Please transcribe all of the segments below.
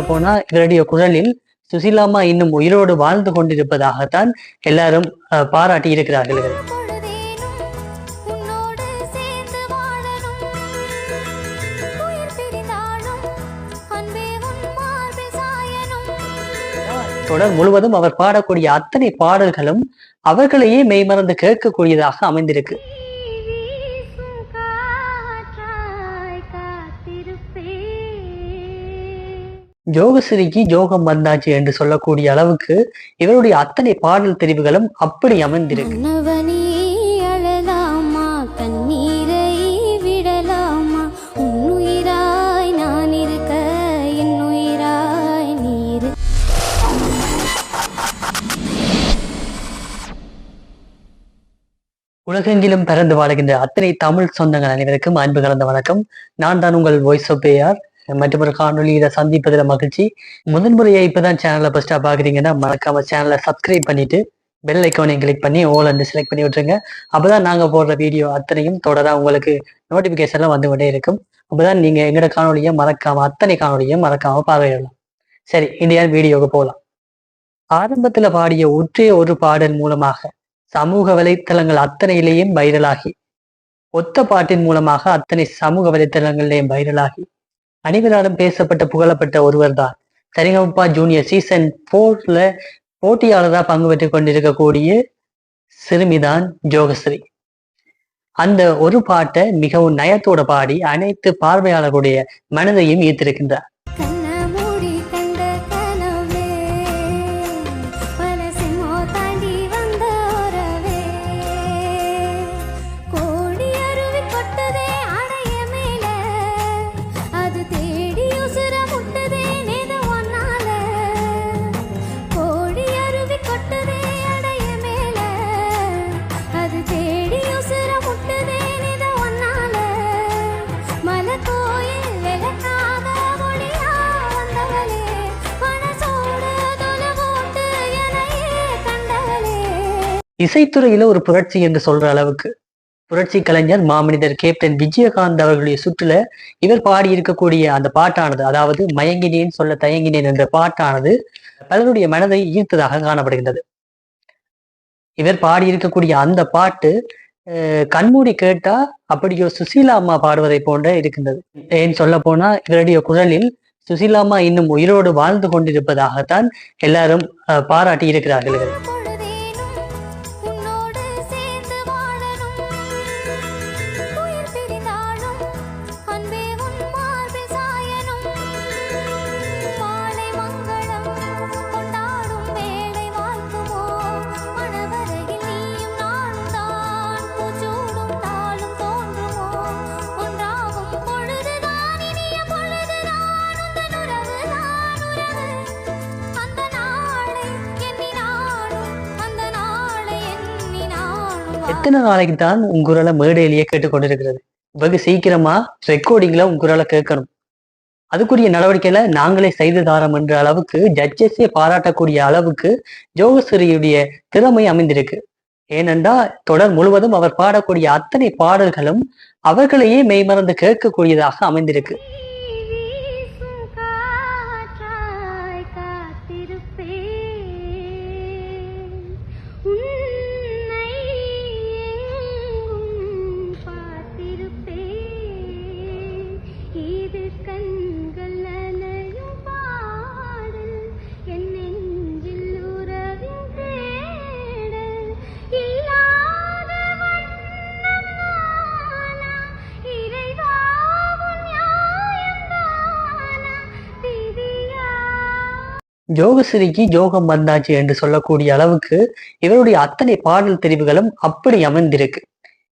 சொல்ல போனா இவருடைய குரலில் சுசிலாமா இன்னும் உயிரோடு வாழ்ந்து கொண்டிருப்பதாகத்தான் எல்லாரும் பாராட்டி இருக்கிறார்கள். தொடர் முழுவதும் அவர் பாடக்கூடிய அத்தனை பாடல்களும் அவர்களையே மெய்மறந்து கேட்கக்கூடியதாக அமைந்திருக்கு. ஜோகஸ்ரீக்கு ஜோகம் வந்தாச்சு என்று சொல்லக்கூடிய அளவுக்கு இவருடைய அத்தனை பாடல் தெரிவுகளும் அப்படி அமைந்திருக்கு. உலகெங்கிலும் பறந்து வாழுகின்ற அத்தனை தமிழ் சொந்தங்கள் அனைவருக்கும் அன்பு கலந்த வணக்கம். நான் தான் உங்கள் வாய்ஸ் ஆஃப் ஏஆர் மற்றொரு ஒரு காணொலியில சந்திப்பதில் மகிழ்ச்சி. முதன் முறையா இப்பதான் சேனலை ஃபர்ஸ்டா பாக்குறீங்கன்னா மறக்காம சேனலை சப்ஸ்கிரைப் பண்ணிட்டு பெல் ஐக்கானையும் கிளிக் பண்ணி ஓல் அண்ட் செலக்ட் பண்ணி விட்டுருங்க. அப்பதான் நாங்க போடுற வீடியோ அத்தனையும் தொடரா உங்களுக்கு நோட்டிபிகேஷன்ல வந்து கொண்டே இருக்கும். அப்பதான் நீங்க எங்கட காணொலியை மறக்காம அத்தனை காணொலியும் மறக்காம பார்வையிடலாம். சரி இந்தியா வீடியோவுக்கு போகலாம். ஆரம்பத்துல பாடிய ஒற்றே ஒரு பாடல் மூலமாக சமூக வலைத்தளங்கள் அத்தனையிலேயும் வைரலாகி ஒத்த பாட்டின் மூலமாக அத்தனை சமூக வலைத்தளங்களிலேயும் வைரலாகி அனைவராலும் பேசப்பட்ட புகழப்பட்ட ஒருவர் தான் சரிகமப்பா ஜூனியர் சீசன் போர்ல போட்டியாளராக பங்கு பெற்றுக் கொண்டிருக்கக்கூடிய சிறுமிதான் ஜோகஸ்ரீ. அந்த ஒரு பாட்டை மிகவும் நயத்தோட பாடி அனைத்து பார்வையாளர்களுடைய மனதையும் ஈர்த்திருக்கின்றார். இசைத்துறையில ஒரு புரட்சி என்று சொல்ற அளவுக்கு. புரட்சி கலைஞர் மாமனிதர் கேப்டன் விஜயகாந்த் அவர்களுடைய சுற்றுல இவர் பாடி இருக்கக்கூடிய அந்த பாட்டானது அதாவது மயங்கினேன் சொல்ல தயங்கினேன் என்ற பாட்டானது பலருடைய மனதை ஈர்த்ததாக காணப்படுகின்றது. இவர் பாடியிருக்கக்கூடிய அந்த பாட்டு அஹ், கண்மூடி கேட்டா அப்படியோ சுசீலா அம்மா பாடுவதை போன்ற இருக்கின்றது. ஏன் சொல்ல போனா இவருடைய குரலில் சுசீலா அம்மா இன்னும் உயிரோடு வாழ்ந்து கொண்டிருப்பதாகத்தான் எல்லாரும் பாராட்டி இருக்கிறார்கள் அத்தனை நாளைக்கு தான் உங்க குரலை மேடையிலேயே கேட்டுக்கொண்டிருக்கிறது வெகு சீக்கிரமா ரெக்கார்டிங்ல உங்க குரலை கேட்கணும். அதுக்குரிய நடவடிக்கையில நாங்களே செய்து தாரோம் என்ற அளவுக்கு ஜட்ஜஸே பாராட்டக்கூடிய அளவுக்கு ஜோகஸ்ரீயுடைய திறமை அமைந்திருக்கு. ஏனென்றா தொடர் முழுவதும் அவர் பாடக்கூடிய அத்தனை பாடல்களும் அவர்களையே மெய்மறந்து கேட்கக்கூடியதாக அமைந்திருக்கு. ஜோகஸ்ரீக்கு ஜோகம் வந்தாச்சு என்று சொல்லக்கூடிய அளவுக்கு இவருடைய அத்தனை பாடல் தெரிவுகளும் அப்படி அமைந்திருக்கு.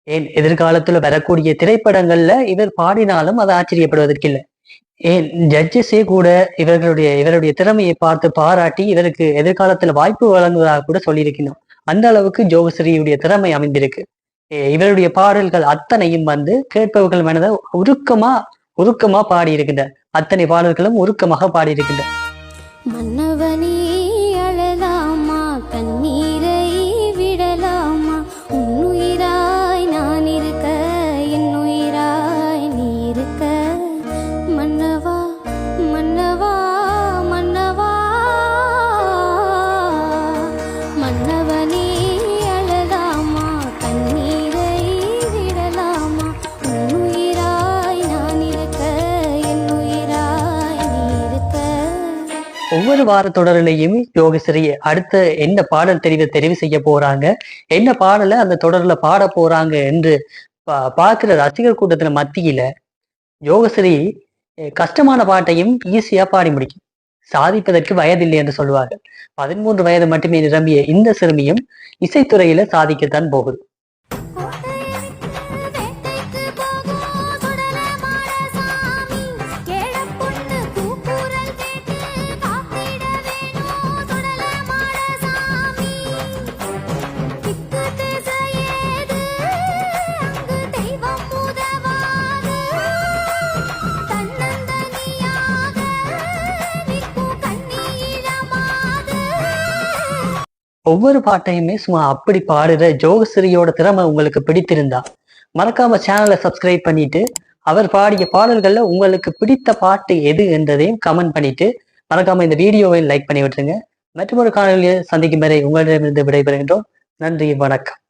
ஏன் எதிர்காலத்துல வரக்கூடிய திரைப்படங்கள்ல இவர் பாடினாலும் அது ஆச்சரியப்படுவதற்கில்லை. ஏன் ஜட்ஜஸே கூட இவர்களுடைய இவருடைய திறமையை பார்த்து பாராட்டி இவருக்கு எதிர்காலத்துல வாய்ப்பு வழங்குவதாக கூட சொல்லியிருக்கணும். அந்த அளவுக்கு ஜோகஸ்ரீயுடைய திறமை அமைந்திருக்கு. ஏ, இவருடைய பாடல்கள் அத்தனையும் வந்து கேட்பவர்கள் மனதை உருக்கமா உருக்கமா பாடியிருக்கின்ற அத்தனை பாடல்களும் உருக்கமாக பாடியிருக்கின்ற మన్నవనీ ஒவ்வொரு வார தொடரிலையும் யோகஸ்ரீ அடுத்த என்ன பாடல் தெரிவு தெரிவு செய்ய போறாங்க? என்ன பாடலை அந்த தொடர்ல பாட போறாங்க என்று பா- பார்க்கிற ரசிகர் கூட்டத்துல மத்தியில யோகஸ்ரீ கஷ்டமான பாட்டையும் ஈஸியா பாடி முடிக்கும். சாதிப்பதற்கு வயதில்லை என்று சொல்வார்கள் பதிமூன்று வயது மட்டுமே நிரம்பிய இந்த சிறுமியும் இசைத்துறையில சாதிக்கத்தான் போகுது. ஒவ்வொரு பாட்டையுமே சும்மா அப்படி பாடுற ஜோகஸ்ரீயோட திறமை உங்களுக்கு பிடித்திருந்தா மறக்காம சேனலை சப்ஸ்கிரைப் பண்ணிட்டு அவர் பாடிய பாடல்கள்ல உங்களுக்கு பிடித்த பாட்டு எது என்றதையும் கமெண்ட் பண்ணிட்டு மறக்காம இந்த வீடியோவை லைக் பண்ணி விட்டுருங்க. மற்றொரு காணொலியை சந்திக்கும் வரை உங்களிடமிருந்து விடைபெறுகின்றோம். நன்றி வணக்கம்.